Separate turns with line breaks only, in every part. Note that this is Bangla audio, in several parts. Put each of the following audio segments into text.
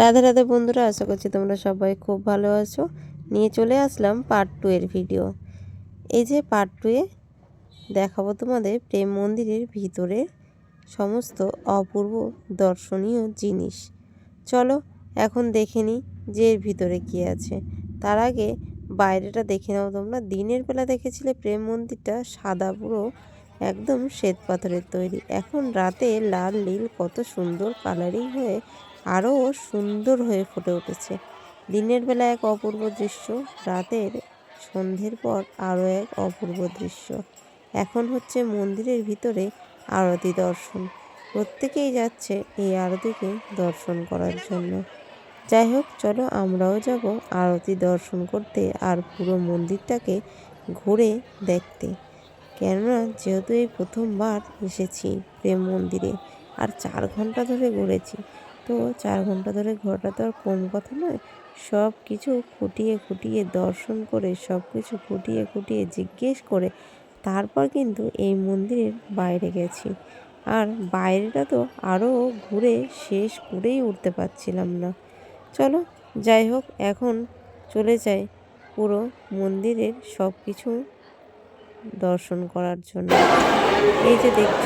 রাধে রাধে বন্ধুরা, আশা করছি তোমরা সবাই খুব ভালো আছো। নিয়ে চলে আসলাম পার্ট টু এর ভিডিও এই যে পার্ট টুয়ে দেখাবো তোমাদের প্রেম মন্দিরের ভিতরে সমস্ত অপূর্ব দর্শনীয় জিনিস। চলো এখন দেখে নিই যে এর ভিতরে কী আছে। তার আগে বাইরেটা দেখে নাও তোমরা। দিনের বেলা দেখেছিলে প্রেম মন্দিরটা সাদা পুরো, একদম শ্বেত পাথরের তৈরি। এখন রাতে লাল নীল কত সুন্দর কালারিং হয়ে আরও সুন্দর হয়ে ফুটে উঠেছে। দিনের বেলা এক অপূর্ব দৃশ্য, রাতের সন্ধ্যের পর আরও এক অপূর্ব দৃশ্য। এখন হচ্ছে মন্দিরের ভিতরে আরতি দর্শন। প্রত্যেকেই যাচ্ছে এই আরতিকে দর্শন করার জন্য। যাই হোক, চলো আমরাও যাব আরতি দর্শন করতে আর পুরো মন্দিরটাকে ঘুরে দেখতে। কেননা যেহেতু এই প্রথমবার এসেছি প্রেম মন্দিরে, আর চার ঘণ্টা ধরে ঘুরেছি তো চার ঘণ্টা ধরে ঘোরাটা তো আর কম কথা নয়, সব কিছু খুঁটিয়ে খুঁটিয়ে দর্শন করে, সব কিছু খুঁটিয়ে খুঁটিয়ে জিজ্ঞেস করে, তারপর কিন্তু এই মন্দিরের বাইরে গেছি। আর বাইরেটা তো আরও ঘুরে শেষ করেই উঠতে পারছিলাম না। চলো, যাই হোক, এখন চলে যাই পুরো মন্দিরের সব কিছু দর্শন করার জন্য। এই যে দেখছ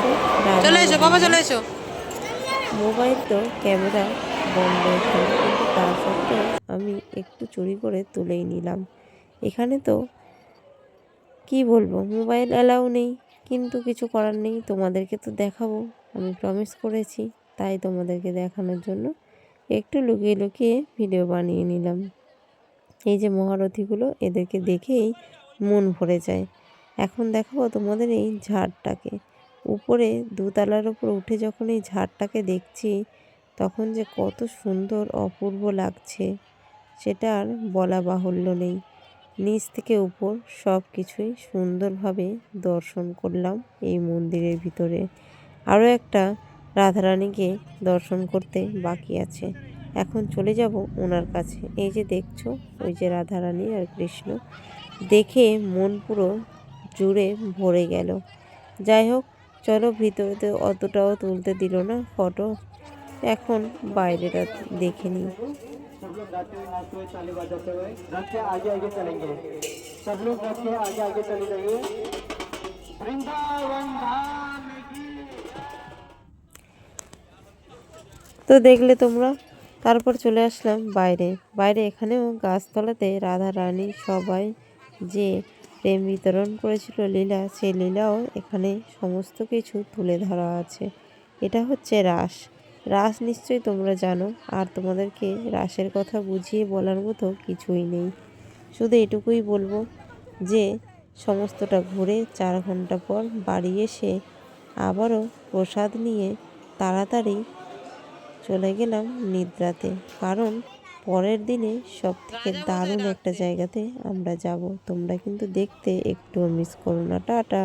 চলে এসো, বাবা, চলে এসো।
মোবাইল তো ক্যামেরা বন্ধ এখানে, কিন্তু তা সত্ত্বেও আমি একটু চুরি করে তুলেই নিলাম। এখানে তো কি বলব, মোবাইল অ্যালাউ নেই, কিন্তু কিছু করার নেই, তোমাদেরকে তো দেখাবো। আমি প্রমিস করেছি, তাই তোমাদেরকে দেখানোর জন্য একটু লুকিয়ে লুকিয়ে ভিডিও বানিয়ে নিলাম। এই যে মহারথীগুলো, এদেরকে দেখেই মন ভরে যায়। এখন দেখাবো তোমাদের এই ঝাড়টাকে। উপরে দোতলার উপর উঠে যখন এই ঝাড়টাকে দেখছি, তখন যে কত সুন্দর অপূর্ব লাগছে, সেটা আর বলা বাহুল্য নেই। নিচ থেকে উপর সব কিছুই সুন্দরভাবে দর্শন করলাম এই মন্দিরের ভিতরে। আরও একটা রাধারানীকে দর্শন করতে বাকি আছে। এখন চলে যাব ওনার কাছে। এই যে দেখছ, ওই যে রাধারানী আর কৃষ্ণ। দেখে মন পুরো জুড়ে ভরে গেল। যাই হোক চলো ভিতরে অতটাও তুলতে দিল না ফটো। এখন বাইরেটা দেখে নিই। তো দেখলে তোমরা, তারপর চলে আসলাম বাইরে। বাইরে এখানেও গাছতলাতে রাধা রানী সবাই যে প্রেম বিতরণ করেছিল লীলা সেই লীলাও এখানে সমস্ত কিছু তুলে ধরা আছে। এটা হচ্ছে রাস। রাস নিশ্চয়ই তোমরা জানো, আর তোমাদেরকে রাসের কথা বুঝিয়ে বলার মতো কিছুই নেই। শুধু এটুকুই বলব যে, সমস্তটা ঘুরে চার ঘণ্টা পর বাড়ি এসে আবারও প্রসাদ নিয়ে তাড়াতাড়ি চলে গেলাম নিদ্রাতে। কারণ পরের দিনে সব থেকে দারুণ একটা জায়গাতে আমরা যাব। তোমরা কিন্তু দেখতে একটুও মিস করো না। টাটা।